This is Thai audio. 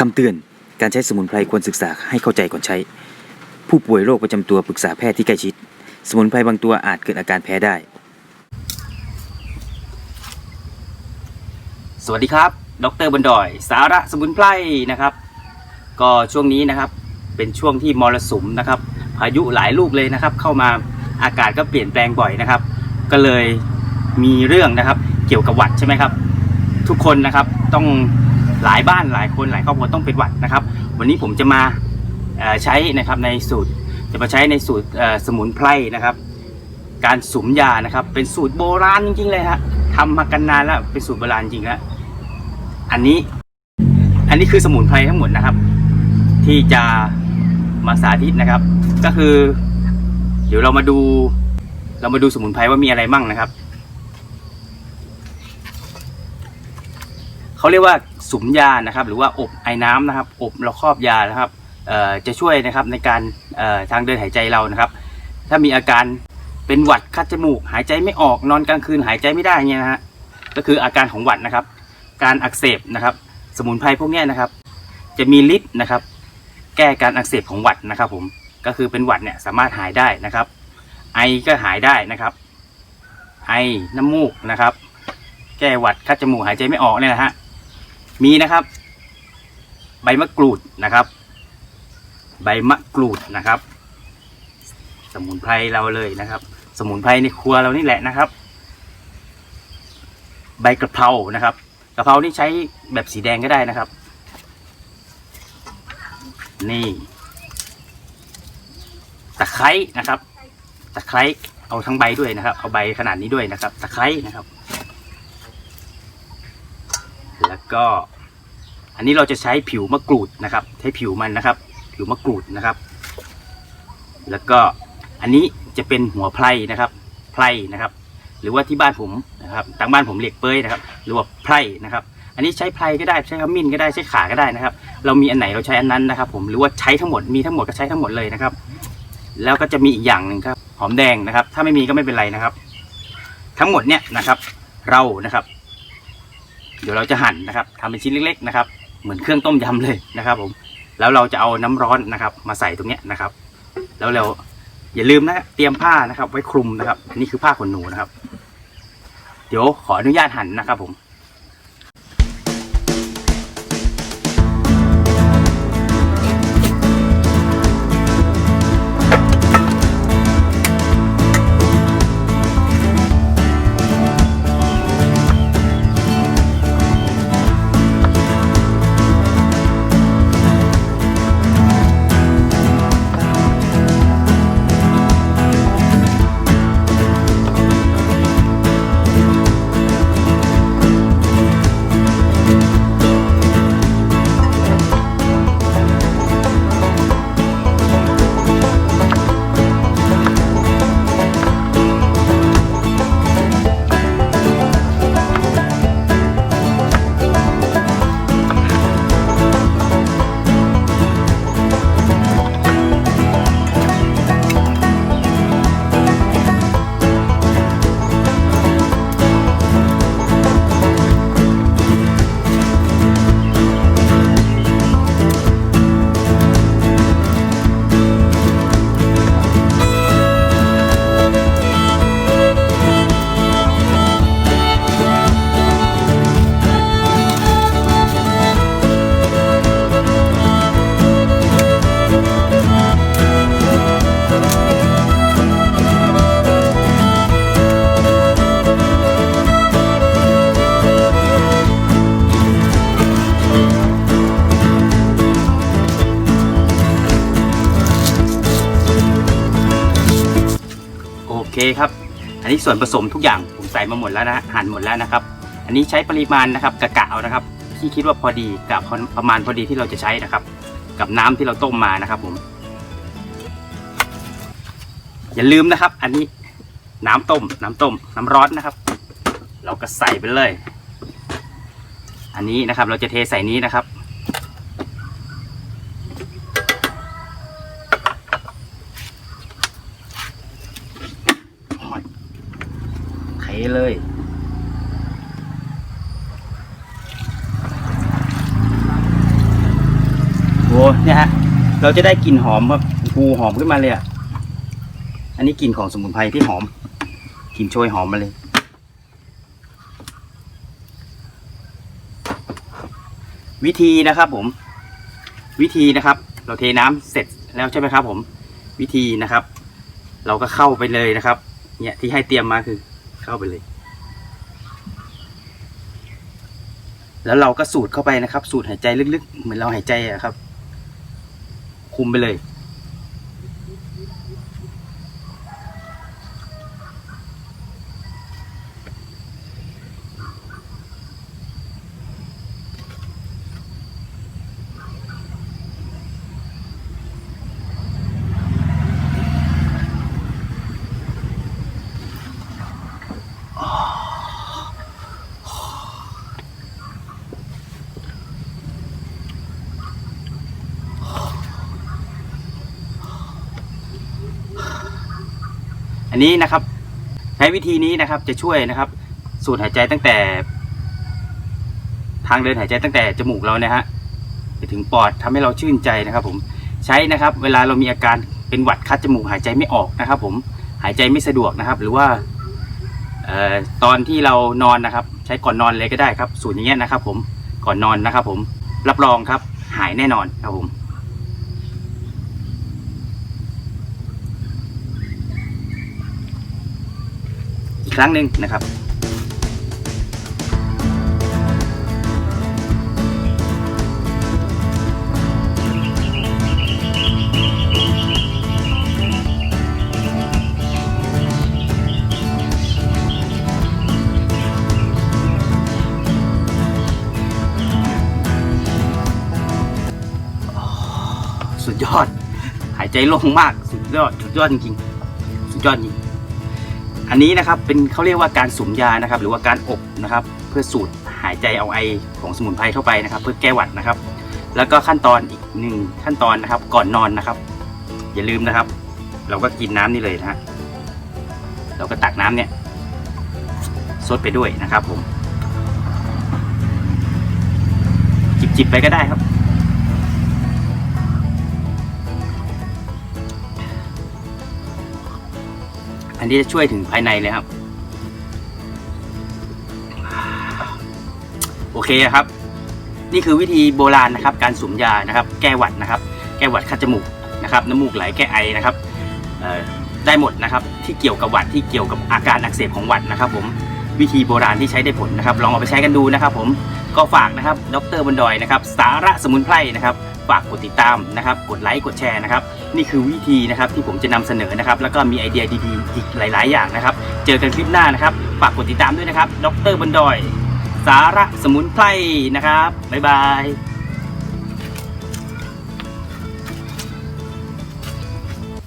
คำเตือน การใช้สมุนไพรควรศึกษาให้เข้าใจก่อนใช้ ผู้ป่วยโรคประจำตัวปรึกษาแพทย์ที่ใกล้ชิด สมุนไพรบางตัวอาจเกิดอาการแพ้ได้ สวัสดีครับ ดรบันดอย สาระสมุนไพรนะครับ ก็ช่วงนี้นะครับเป็นช่วงที่มรสุมนะครับพายุหลายลูกเลยนะครับ เข้ามาอากาศก็เปลี่ยนแปลงบ่อยนะครับ ก็เลยมีเรื่องนะครับ เกี่ยวกับหวัดใช่ไหมครับ ทุกคนนะครับต้อง หลายบ้านหลายคนหลายครอบครัวต้องเป็นหวัดนะครับ วันนี้ผมจะมาใช้นะครับในสูตรจะมาใช้ในสูตรสมุนไพรนะครับ การสุมยานะครับ เป็นสูตรโบราณจริงๆเลยฮะทำมากันนานแล้วเป็นสูตรโบราณจริงแล้วอันนี้อันนี้คือสมุนไพรทั้งหมดนะครับ ที่จะมาสาธิตนะครับ ก็คือ เดี๋ยวเรามาดูเรามาดูสมุนไพรว่ามีอะไรมั่งนะครับ เขาเรียกว่าสุมยานะครับ หรือว่าอบไอ้น้ำนะครับ อบแล้วครอบยานะครับเอ่อจะช่วยนะครับในการทางเดินหายใจเรานะครับ ถ้ามีอาการเป็นหวัดคัดจมูก หายใจไม่ออกนอนกลางคืนหายใจไม่ได้เงี้ยนะฮะก็คืออาการของหวัดนะครับ การอักเสบนะครับ สมุนไพรพวกนี้นะครับ จะมีฤทธิ์นะครับ แก้การอักเสบของหวัดนะครับ ผมก็คือเป็นหวัดเนี่ยสามารถหายได้นะครับ ไอก็หายได้นะครับ ไอน้ำมูกนะครับ แก้หวัดคัดจมูกหายใจไม่ออกเนี่ยนะฮะ มีนะครับ ใบมะกรูดนะครับ ใบมะกรูดนะครับ สมุนไพรเราเลยนะครับ สมุนไพรในครัวเรานี่แหละนะครับ ใบกระเพรานะครับกระเพรานี่ใช้แบบสีแดงก็ได้นะครับ นี่ตะไคร้นะครับตะไคร้เอาทั้งใบด้วยนะครับ เอาใบขนาดนี้ด้วยนะครับ ตะไคร้นะครับ แล้ว ก็ อันนี้เราจะใช้ผิวมะกรูดนะครับ ใช้ผิวมันนะครับ ผิวมะกรูดนะครับ แล้วก็อันนี้จะเป็นหัวไพรนะครับไพรนะครับ หรือว่าที่บ้านผมนะครับทางบ้านผมเรียกเป้ยนะครับ หรือว่าไพรนะครับ อันนี้ใช้ไพรก็ได้ใช้ขมิ้นก็ได้ใช้ขาก็ได้นะครับ เรามีอันไหนเราใช้อันนั้นนะครับ ผมหรือว่าใช้ทั้งหมดมีทั้งหมดก็ใช้ทั้งหมดเลยนะครับ แล้วก็จะมีอีกอย่างหนึ่งครับ หอมแดงนะครับ ถ้าไม่มีก็ไม่เป็นไรนะครับ ทั้งหมดเนี่ยนะครับ เรานะครับ เดี๋ยวเราจะหั่นนะครับทำเป็นชิ้นเล็กๆนะครับ เหมือนเครื่องต้มยำเลยนะครับ ผม แล้วเราจะเอาน้ำร้อนนะครับ มาใส่ตรงเนี้ยนะครับ แล้วเราอย่าลืมนะเตรียมผ้านะครับ ไว้คลุมนะครับอันนี้คือผ้าขนหนูนะครับ เดี๋ยวขออนุญาตหั่นนะครับผม นนี้ส่วนผสมทุกอย่างผมใส่มาหมดแล้วนะฮะหั่นหมดแล้วนะครับ อันนี้ใช้ปริมาณนะครับกะกะเอานะครับ ที่คิดว่าพอดีกับประมาณพอดีที่เราจะใช้นะครับ กับน้ำที่เราต้มมานะครับ ผม อย่าลืมนะครับ อันนี้น้ำต้ม น้ำต้ม น้ำร้อนนะครับ เราก็ใส่ไปเลย อันนี้นะครับ เราจะเทใส่นี้นะครับ เทเลย เนี่ยฮะ เราจะได้กลิ่นหอมแบบกูหอมขึ้นมาเลยอะ อันนี้กลิ่นของสมุนไพรที่หอม กลิ่นโชยหอมมาเลย วิธีนะครับผม วิธีนะครับ เราเทน้ำเสร็จแล้วใช่ไหมครับ ผม วิธีนะครับ เราก็เข้าไปเลยนะครับ เนี่ยที่ให้เตรียมมาคือ เข้าไปเลย แล้วเราก็สูดเข้าไปนะครับ สูดหายใจลึกๆ เหมือนเราหายใจอะครับ คุมไปเลย อันนี้นะครับใช้วิธีนี้นะครับจะช่วยนะครับ สูดหายใจตั้งแต่ ทางเดินหายใจตั้งแต่จมูกเรานี่ยฮะไปถึงปอดทำให้เราชื่นใจนะครับ ผมใช้นะครับ เวลาเรามีอาการเป็นหวัดคัดจมูกหายใจไม่ออกนะครับ ผมหายใจไม่สะดวกนะครับ หรือว่าออตอนที่เรานอนนะครับ ใช้ก่อนนอนเลยก็ได้ครับ สูตรอย่างเงี้ยนะครับ ผมก่อนนอนนะครับ ผมรับรองครับหายแน่นอนครับผม อีกค รั้งหนึ่งนะครับสุดยอด หายใจโล่งมาก สุดยอด สุดยอดจริงๆ สุดยอดจริง อันนี้นะครับเป็นเขาเรียกว่าการสุมยานะครับ หรือว่าการอบนะครับ เพื่อสูดหายใจเอาไอของสมุนไพรเข้าไปนะครับ เพื่อแก้หวัดนะครับ แล้วก็ขั้นตอนอีกหนึ่งขั้นตอนนะครับ ก่อนนอนนะครับ อย่าลืมนะครับ เราก็กินน้ำนี่เลยนะฮะเราก็ตักน้ำเนี่ยซดไปด้วยนะครับผม จิบๆไปก็ได้ครับ อันนี้จะช่วยถึงภายในเลยครับ โอเคครับ นี่คือวิธีโบราณนะครับ การสูมยานะครับ แก้หวัดนะครับ แก้หวัดคัดจมูกนะครับ น้ำมูกไหลแก้ไอนะครับได้หมดนะครับ ที่เกี่ยวกับหวัดที่เกี่ยวกับอาการอักเสบของหวัดนะครับ ผมวิธีโบราณที่ใช้ได้ผลนะครับ ลองเอาไปใช้กันดูนะครับ ผมก็ฝากนะครับ ดรบนดอยนะครับ สาระสมุนไพรนะครับ ฝากกดติดตามนะครับ กดไลค์กดแชร์นะครับ นี่คือวิธีนะครับที่ผมจะนำเสนอนะครับ แล้วก็มีไอเดียดีๆอีกหลาย ๆ อย่างนะครับ เจอกันคลิปหน้านะครับ ฝากกดติดตามด้วยนะครับ ดรบนดอย สาระสมุนไพรนะครับบ๊ายบาย